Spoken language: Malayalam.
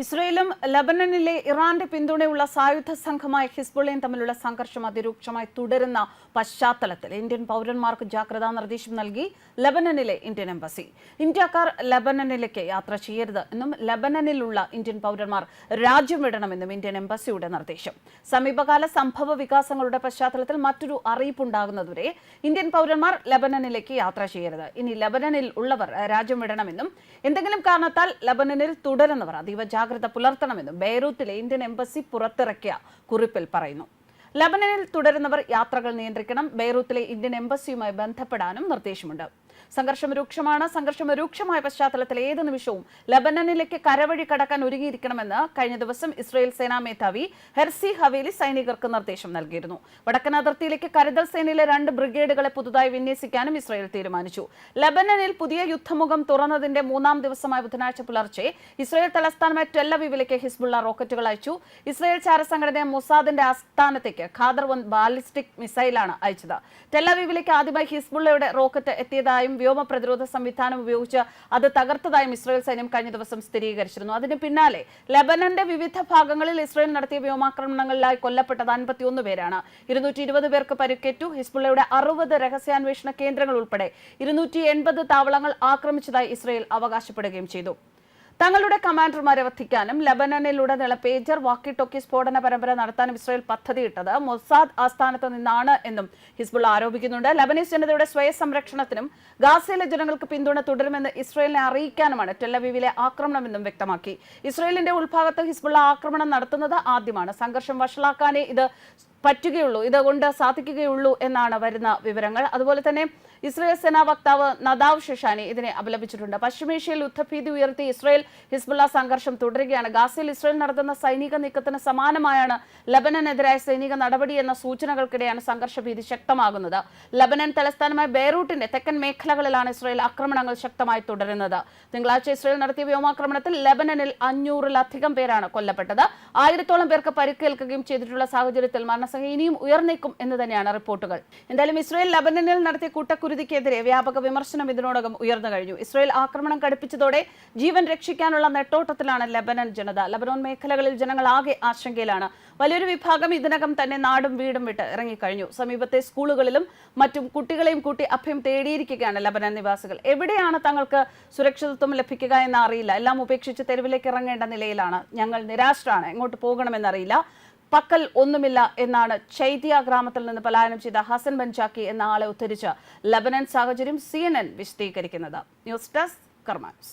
ഇസ്രയേലും ലബനനിലെ ഇറാന്റെ പിന്തുണയുള്ള സായുധ സംഘമായ ഹിസ്ബുള്ളയും തമ്മിലുള്ള സംഘർഷം അതിരൂക്ഷമായി തുടരുന്ന പശ്ചാത്തലത്തിൽ ഇന്ത്യൻ പൗരന്മാർക്ക് ജാഗ്രതാ നിർദ്ദേശം നൽകി ലബനനിലെ ഇന്ത്യൻ എംബസി. ഇന്ത്യക്കാർ ലബനനിലേക്ക് യാത്ര ചെയ്യരുത് എന്നും ലബനനിലുള്ള ഇന്ത്യൻ പൗരന്മാർ രാജ്യം വിടണമെന്നും ഇന്ത്യൻ എംബസിയുടെ നിർദ്ദേശം. സമീപകാല സംഭവ വികാസങ്ങളുടെ പശ്ചാത്തലത്തിൽ മറ്റൊരു അറിയിപ്പുണ്ടാകുന്നതുവരെ ഇന്ത്യൻ പൗരന്മാർ ലബനനിലേക്ക് യാത്ര ചെയ്യരുത്. ഇനി ലബനനിൽ ഉള്ളവർ രാജ്യം വിടണമെന്നും എന്തെങ്കിലും കാരണത്താൽ ലബനനിൽ തുടരുന്നവർ അതീവ ജാഗ്രത പുലർത്തണമെന്നും ബെയ്റൂട്ടിലെ ഇന്ത്യൻ എംബസി പുറത്തിറക്കിയ കുറിപ്പിൽ പറയുന്നു. ലബനനിൽ തുടരുന്നവർ യാത്രകൾ നിയന്ത്രിക്കണം ബെയ്റൂത്തിലെ ഇന്ത്യൻ എംബസിയുമായി ബന്ധപ്പെടാനും നിർദ്ദേശമുണ്ട്. സംഘർഷം രൂക്ഷമാണ്. സംഘർഷം രൂക്ഷമായ പശ്ചാത്തലത്തിൽ ഏത് നിമിഷവും ലബനനിലേക്ക് കരവഴി കടക്കാൻ ഒരുങ്ങിയിരിക്കണമെന്ന് കഴിഞ്ഞ ദിവസം ഇസ്രയേൽ സേനാ മേധാവി ഹെർസി ഹവേലി സൈനികർക്ക് നിർദ്ദേശം നൽകിയിരുന്നു. വടക്കൻ അതിർത്തിയിലേക്ക് കരുതൽ സേനയിലെ രണ്ട് ബ്രിഗേഡുകളെ പുതുതായി വിന്യസിക്കാനും ഇസ്രയേൽ തീരുമാനിച്ചു. ലബനനിൽ പുതിയ യുദ്ധമുഖം തുറന്നതിന്റെ മൂന്നാം ദിവസമായ ബുധനാഴ്ച പുലർച്ചെ ഇസ്രയേൽ തലസ്ഥാനമായ ടെല്ലവിവിലേക്ക് ഹിസ്ബുള്ള റോക്കറ്റുകൾ അയച്ചു. ഇസ്രയേൽ ചാരസംഘടന മൊസാദിന്റെ ആസ്ഥാനത്തേക്ക് ഖാദർ വൺ ബാലിസ്റ്റിക് മിസൈലാണ് അയച്ചത്. ടെല്ലവിവിലേക്ക് ആദ്യമായി ഹിസ്ബുള്ളയുടെ റോക്കറ്റ് എത്തിയതായും വ്യോമ പ്രതിരോധ സംവിധാനം ഉപയോഗിച്ച് അത് തകർത്തതായും ഇസ്രായേൽ സൈന്യം കഴിഞ്ഞ ദിവസം സ്ഥിരീകരിച്ചിരുന്നു. അതിന് പിന്നാലെ ലബനന്റെ വിവിധ ഭാഗങ്ങളിൽ ഇസ്രായേൽ നടത്തിയ വ്യോമാക്രമണങ്ങളിലായി കൊല്ലപ്പെട്ടത് അൻപത്തിയൊന്ന് പേരാണ്. ഇരുന്നൂറ്റി ഇരുപത് പേർക്ക് പരിക്കേറ്റു. ഹിസ്ബുള്ളയുടെ അറുപത് രഹസ്യാന്വേഷണ കേന്ദ്രങ്ങൾ ഉൾപ്പെടെ ഇരുന്നൂറ്റി താവളങ്ങൾ ആക്രമിച്ചതായി ഇസ്രായേൽ അവകാശപ്പെടുകയും ചെയ്തു. തങ്ങളുടെ കമാൻഡർമാരെ വധിക്കാനും ലബനനിലുടനീളം പേജർ വാക്കി ടോക്കി സ്ഫോടന പരമ്പര നടത്താനും ഇസ്രായേൽ പദ്ധതിയിട്ടത് മൊസാദ് ആസ്ഥാനത്ത് നിന്നാണ് എന്നും ഹിസ്ബുള്ള ആരോപിക്കുന്നുണ്ട്. ലബനീസ് ജനതയുടെ സ്വയം സംരക്ഷണത്തിനും ഗാസയിലെ ജനങ്ങൾക്ക് പിന്തുണ തുടരുമെന്ന് ഇസ്രായേലിനെ അറിയിക്കാനുമാണ് ടെല്ലവീവിലെ ആക്രമണമെന്നും വ്യക്തമാക്കി. ഇസ്രായേലിന്റെ ഉൾഭാഗത്ത് ഹിസ്ബുള്ള ആക്രമണം നടത്തുന്നത് ആദ്യമാണ്. സംഘർഷം വഷളാക്കാനേ ഇത് പറ്റുകയുള്ളൂ ഇതുകൊണ്ട് സാധിക്കുകയുള്ളൂ എന്നാണ് വരുന്ന വിവരങ്ങൾ. അതുപോലെ തന്നെ ഇസ്രയേൽ സേനാ വക്താവ് നദാവ് ഷെഷാനി ഇതിനെ അപലപിച്ചിട്ടുണ്ട്. പശ്ചിമേഷ്യയിൽ യുദ്ധഭീതി ഉയർത്തി ഇസ്രയേൽ ഹിസ്ബുള്ള സംഘർഷം തുടരുകയാണ്. ഗാസയിൽ ഇസ്രയേൽ നടത്തുന്ന സൈനിക നീക്കത്തിന് സമാനമായാണ് ലബനനെതിരായ സൈനിക നടപടി എന്ന സൂചനകൾക്കിടെയാണ് സംഘർഷഭീതി ശക്തമാകുന്നത്. ലബനൻ തലസ്ഥാനമായ ബെയ്റൂട്ടിന്റെ തെക്കൻ മേഖലകളിലാണ് ഇസ്രയേൽ ആക്രമണങ്ങൾ ശക്തമായി തുടരുന്നത്. തിങ്കളാഴ്ച ഇസ്രയേൽ നടത്തിയ വ്യോമാക്രമണത്തിൽ ലബനനിൽ അഞ്ഞൂറിലധികം പേരാണ് കൊല്ലപ്പെട്ടത്. ആയിരത്തോളം പേർക്ക് പരിക്കേൽക്കുകയും ചെയ്തിട്ടുള്ള സാഹചര്യത്തിൽ മരണസംഖ്യ ഇനിയും ഉയർന്നേക്കും എന്ന് തന്നെയാണ് റിപ്പോർട്ടുകൾ. എന്തായാലും ഇസ്രയേൽ ലബനനിൽ നടത്തിയ കൂട്ടക്കുരുതിക്കെതിരെ വ്യാപക വിമർശനം ഇതിനോടകം ഉയർന്നു കഴിഞ്ഞു. ഇസ്രയേൽ ആക്രമണം കടുപ്പിച്ചതോടെ ജീവൻ രക്ഷിക്കാനുള്ള നെട്ടോട്ടത്തിലാണ് ലബനൻ ജനത. ലബനോൻ മേഖലകളിൽ ജനങ്ങൾ ആകെ ആശങ്കയിലാണ്. വലിയൊരു വിഭാഗം ഇതിനകം തന്നെ നാടും വീടും വിട്ട് ഇറങ്ങിക്കഴിഞ്ഞു. സമീപത്തെ സ്കൂളുകളിലും മറ്റും കുട്ടികളെയും കൂട്ടി അഭയം തേടിയിരിക്കുകയാണ് ലബനൻ നിവാസികൾ. എവിടെയാണ് തങ്ങൾക്ക് സുരക്ഷിതത്വം ലഭിക്കുക എന്ന് അറിയില്ല എല്ലാം ഉപേക്ഷിച്ച് തെരുവിലേക്ക് ഇറങ്ങേണ്ട നിലയിലാണ്. ഞങ്ങൾ നിരാശരാണ്. എങ്ങോട്ട് പോകണമെന്നറിയില്ല. പക്കൽ ഒന്നുമില്ല എന്നാണ് ചൈത്യ ഗ്രാമത്തിൽ നിന്ന് പലായനം ചെയ്ത ഹസൻ ബൻചാക്കി എന്ന ആളെ ഉദ്ധരിച്ച് ലബനൻ സാഹചര്യം സി വിശദീകരിക്കുന്നത്. News desk കർമാൻസ്